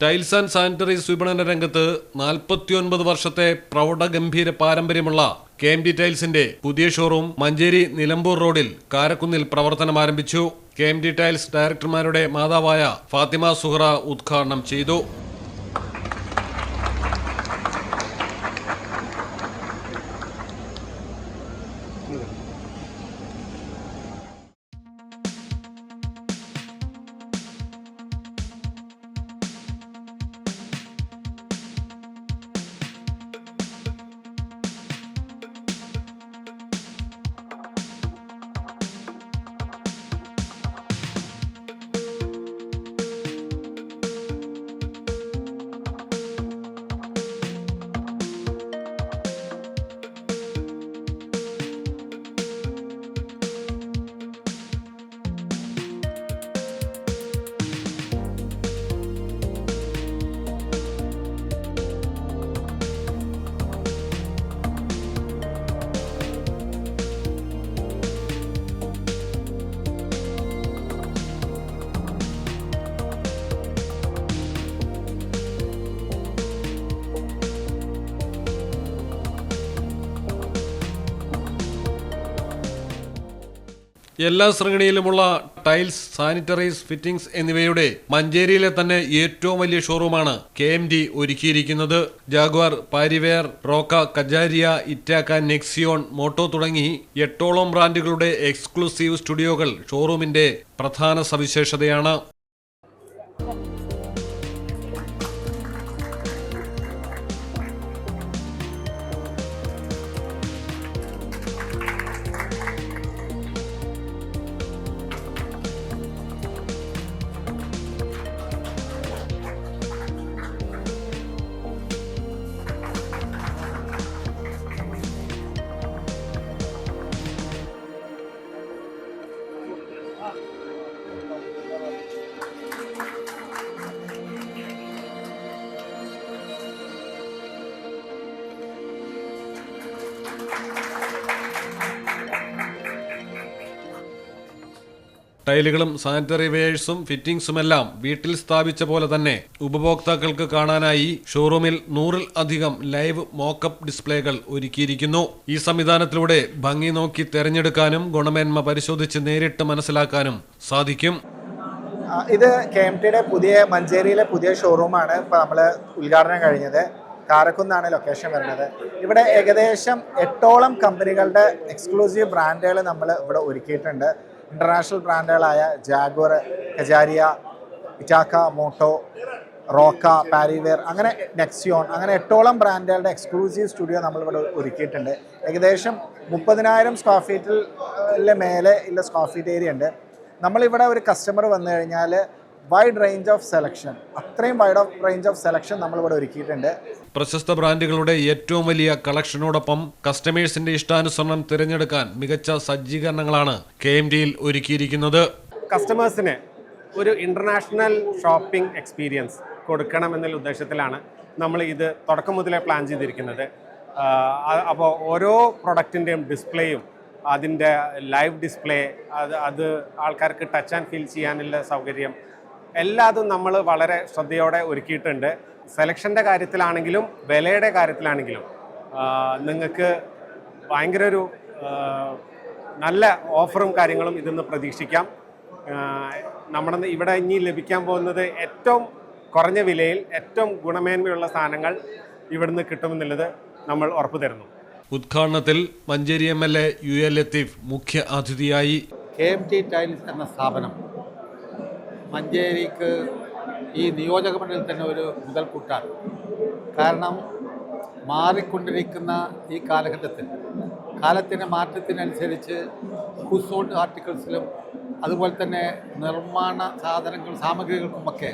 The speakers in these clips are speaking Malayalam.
ടൈൽസ് ആൻഡ് സാനിറ്ററീസ് വിപണന രംഗത്ത് നാൽപ്പത്തിയൊൻപത് വർഷത്തെ പ്രൗഢഗംഭീര പാരമ്പര്യമുള്ള കെ എം ഡി ടൈൽസിന്റെ പുതിയ ഷോറൂം മഞ്ചേരി നിലമ്പൂർ റോഡിൽ കാരക്കുന്നിൽ പ്രവർത്തനം ആരംഭിച്ചു. കെ എം ഡി ടൈൽസ് ഡയറക്ടർമാരുടെ മാതാവായ ഫാത്തിമ സുഹ്റ ഉദ്ഘാടനം ചെയ്തു. എല്ലാ ശ്രേണിയിലുമുള്ള ടൈൽസ് സാനിറ്ററൈസ് ഫിറ്റിംഗ്സ് എന്നിവയുടെ മഞ്ചേരിയിലെ തന്നെ ഏറ്റവും വലിയ ഷോറൂമാണ് കെ എം ഡി ഒരുക്കിയിരിക്കുന്നത്. Jaguar Parryware Roca Kajaria Itaca Nexion Moto തുടങ്ങി എട്ടോളം ബ്രാൻഡുകളുടെ എക്സ്ക്ലൂസീവ് സ്റ്റുഡിയോകൾ ഷോറൂമിന്റെ പ്രധാന സവിശേഷതയാണ്. ടൈലുകളും സാനിറ്ററി വെയേഴ്സും ഫിറ്റിംഗ്സുമെല്ലാം വീട്ടിൽ സ്ഥാപിച്ച പോലെ തന്നെ ഉപഭോക്താക്കൾക്ക് കാണാനായി ഷോറൂമിൽ നൂറിൽ അധികം ലൈവ് മോക്കപ്പ് ഡിസ്പ്ലേകൾ ഒരുക്കിയിരിക്കുന്നു. ഈ സംവിധാനത്തിലൂടെ ഭംഗി നോക്കി തെരഞ്ഞെടുക്കാനും ഗുണമേന്മ പരിശോധിച്ച് നേരിട്ട് മനസ്സിലാക്കാനും സാധിക്കും. ഇത് കെ എം ടിയുടെ പുതിയ മഞ്ചേരിയിലെ പുതിയ ഷോറൂമാണ് ഇപ്പോൾ നമ്മൾ ഉദ്ഘാടനം കഴിഞ്ഞത്. കാരക്കുന്നാണ് ലൊക്കേഷൻ വരുന്നത്. ഇവിടെ ഏകദേശം എട്ടോളം കമ്പനികളുടെ എക്സ്ക്ലൂസീവ് ബ്രാൻഡുകൾ നമ്മൾ ഇവിടെ ഒരുക്കിയിട്ടുണ്ട്. International ബ്രാൻഡുകളായ Jaguar Kajaria Itaca Moto Roca Parryware അങ്ങനെ നെക്സിയോൺ അങ്ങനെ എട്ടോളം ബ്രാൻഡുകളുടെ എക്സ്ക്ലൂസീവ് സ്റ്റുഡിയോ നമ്മളിവിടെ ഒരുക്കിയിട്ടുണ്ട്. ഏകദേശം മുപ്പതിനായിരം സ്ക്വയർ ഫീറ്റിൽ മേലെ ഉള്ള സ്ക്വയർ ഫീറ്റ് ഏരിയ ഉണ്ട്. നമ്മളിവിടെ ഒരു കസ്റ്റമർ വന്നു കഴിഞ്ഞാൽ വൈഡ് റേഞ്ച് ഓഫ് സെലക്ഷൻ അത്രയും wide of range of selection നമ്മൾ ഇവിടെ ഒരുക്കിയിട്ടുണ്ട്. പ്രശസ്ത ബ്രാൻഡുകളുടെ ഏറ്റവും വലിയ കളക്ഷനോടൊപ്പം കസ്റ്റമേഴ്സിന്റെ ഇഷ്ടാനുസരണം തിരഞ്ഞെടുക്കാൻ മികച്ച സജ്ജീകരണങ്ങളാണ് കെ എം ഡിയിൽ ഒരുക്കിയിരിക്കുന്നത്. കസ്റ്റമേഴ്സിന് ഒരു ഇന്റർനാഷണൽ ഷോപ്പിംഗ് എക്സ്പീരിയൻസ് കൊടുക്കണം എന്നുള്ള ഉദ്ദേശത്തിലാണ് നമ്മൾ ഇത് തുടക്കം മുതലേ പ്ലാൻ ചെയ്തിരിക്കുന്നത്. അപ്പോൾ ഓരോ പ്രൊഡക്റ്റിന്റെയും ഡിസ്പ്ലേയും അതിന്റെ ലൈവ് ഡിസ്പ്ലേ അത് അത് ആൾക്കാർക്ക് ടച്ച് ആൻഡ് ഫീൽ ചെയ്യാനുള്ള സൗകര്യം എല്ലാതും നമ്മൾ വളരെ ശ്രദ്ധയോടെ ഒരുക്കിയിട്ടുണ്ട്. സെലക്ഷന്റെ കാര്യത്തിലാണെങ്കിലും വിലയുടെ കാര്യത്തിലാണെങ്കിലും നിങ്ങൾക്ക് ഭയങ്കര ഒരു നല്ല ഓഫറും കാര്യങ്ങളും ഇതിന്ന് പ്രതീക്ഷിക്കാം. ആഹ് നമ്മുടെ ഇവിടെ ഇനി ലഭിക്കാൻ പോകുന്നത് ഏറ്റവും കുറഞ്ഞ വിലയിൽ ഏറ്റവും ഗുണമേന്മയുള്ള സാധനങ്ങൾ ഇവിടുന്ന് കിട്ടുമെന്നുള്ളത് നമ്മൾ ഉറപ്പു തരുന്നു. ഉദ്ഘാടനത്തിൽ Manjeri M L A U L Latheef മുഖ്യ അതിഥിയായി. കെ എം ടി ടൈൽസ് എന്ന സ്ഥാപനം മഞ്ചേരിക്ക് ഈ നിയോജക മണ്ഡലത്തിൽ തന്നെ ഒരു മുതൽക്കൂട്ടാണ്. കാരണം മാറിക്കൊണ്ടിരിക്കുന്ന ഈ കാലഘട്ടത്തിൽ കാലത്തിന്റെ മാറ്റത്തിനനുസരിച്ച് ഹുസോൾഡ് ആർട്ടിക്കിൾസിലും അതുപോലെ തന്നെ നിർമ്മാണ സാധനങ്ങൾ സാമഗ്രികൾക്കുമൊക്കെ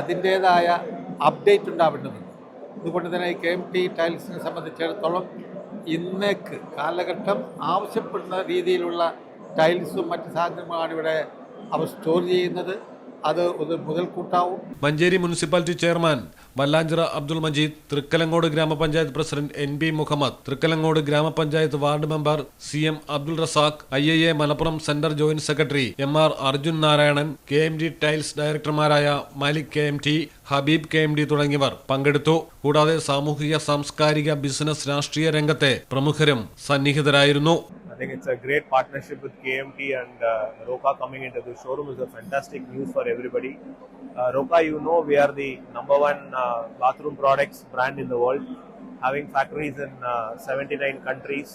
അതിന്റേതായ അപ്ഡേറ്റ് ഉണ്ടാവേണ്ടതുണ്ട്. അതുകൊണ്ട് തന്നെ ഈ കെ എം ടി ടൈൽസിനെ സംബന്ധിച്ചിടത്തോളം ഇന്നേക്ക് കാലഘട്ടം ആവശ്യപ്പെടുന്ന രീതിയിലുള്ള ടൈൽസും മറ്റ് സാധനങ്ങളുമാണ് ഇവിടെ അവർ സ്റ്റോർ ചെയ്യുന്നത് അത് ഒരു മുതൽക്കൂട്ടാവും. മഞ്ചേരി മുനിസിപ്പാലിറ്റി ചെയർമാൻ വല്ലാഞ്ചിറ അബ്ദുൾ മജീദ് തൃക്കലങ്ങോട് ഗ്രാമപഞ്ചായത്ത് president N B Muhammad Thrikkalangode ഗ്രാമപഞ്ചായത്ത് ward member C M Abdul Razak I A A Malappuram centre joint secretary M R Arjun Narayanan K M D tiles ഡയറക്ടർമാരായ Malik K M T Habeeb K M D തുടങ്ങിയവർ പങ്കെടുത്തു. കൂടാതെ സാമൂഹിക സാംസ്കാരിക ബിസിനസ് രാഷ്ട്രീയ രംഗത്തെ പ്രമുഖരും സന്നിഹിതരായിരുന്നു. Think it's a great partnership with KMT and uh, Roka coming into the showroom is a fantastic news for everybody. Uh, Roka, you know, we are the number one uh, bathroom products brand in the world, having factories in uh, 79 countries.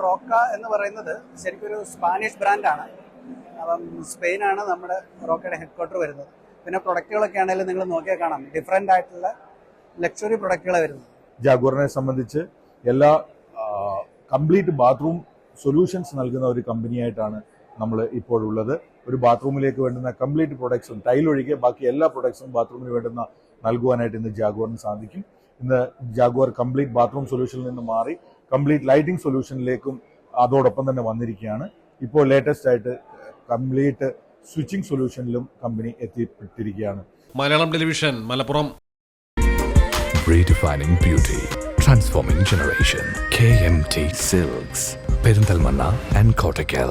റോക്ക എന്ന് പറയുന്നത് ശരിക്കും ഒരു സ്പാനിഷ് ബ്രാൻഡാണ് അപ്പം സ്പെയിനാണ് നമ്മുടെ റോക്കയുടെ ഹെഡ് ക്വാർട്ടർ വരുന്നത് പിന്നെ പ്രൊഡക്റ്റുകളൊക്കെ ആണെങ്കിലും നിങ്ങൾ നോക്കിയാൽ കാണാം ഡിഫറെന്റ് ആയിട്ടുള്ള ലക്ഷറി പ്രൊഡക്റ്റുകളാണ് വരുന്നത് ജാഗോറിനെ സംബന്ധിച്ച് എല്ലാ കംപ്ലീറ്റ് ബാത്റൂം സൊല്യൂഷൻസ് നൽകുന്ന ഒരു കമ്പനിയായിട്ടാണ് നമ്മൾ ഇപ്പോഴുള്ളത്. ഒരു ബാത്റൂമിലേക്ക് വേണ്ടുന്ന കംപ്ലീറ്റ് പ്രൊഡക്ട്സും ടൈൽ ഒഴികെ ബാക്കി എല്ലാ പ്രൊഡക്ട്സും ബാത്റൂമിന് വേണ്ടുന്ന നൽകുവാനായിട്ട് ഇന്ന് ജാഗോറിന് സാധിക്കും. ഇന്ന് ജാഗോർ കംപ്ലീറ്റ് ബാത്റൂം സൊല്യൂഷനിൽ നിന്ന് മാറി കംപ്ലീറ്റ് ലൈറ്റിംഗ് സൊല്യൂഷനിലേക്കും അതോടൊപ്പം തന്നെ വന്നിരിക്കുകയാണ്. ഇപ്പോൾ ലേറ്റസ്റ്റ് ആയിട്ട് കംപ്ലീറ്റ് സ്വിച്ചിങ് സൊല്യൂഷനിലും company എത്തിപ്പെട്ടിരിക്കുകയാണ്. Malayalam television Malappuram. Redefining beauty, transforming generation. KMT Silks, Perindalmanna and Kottakkal.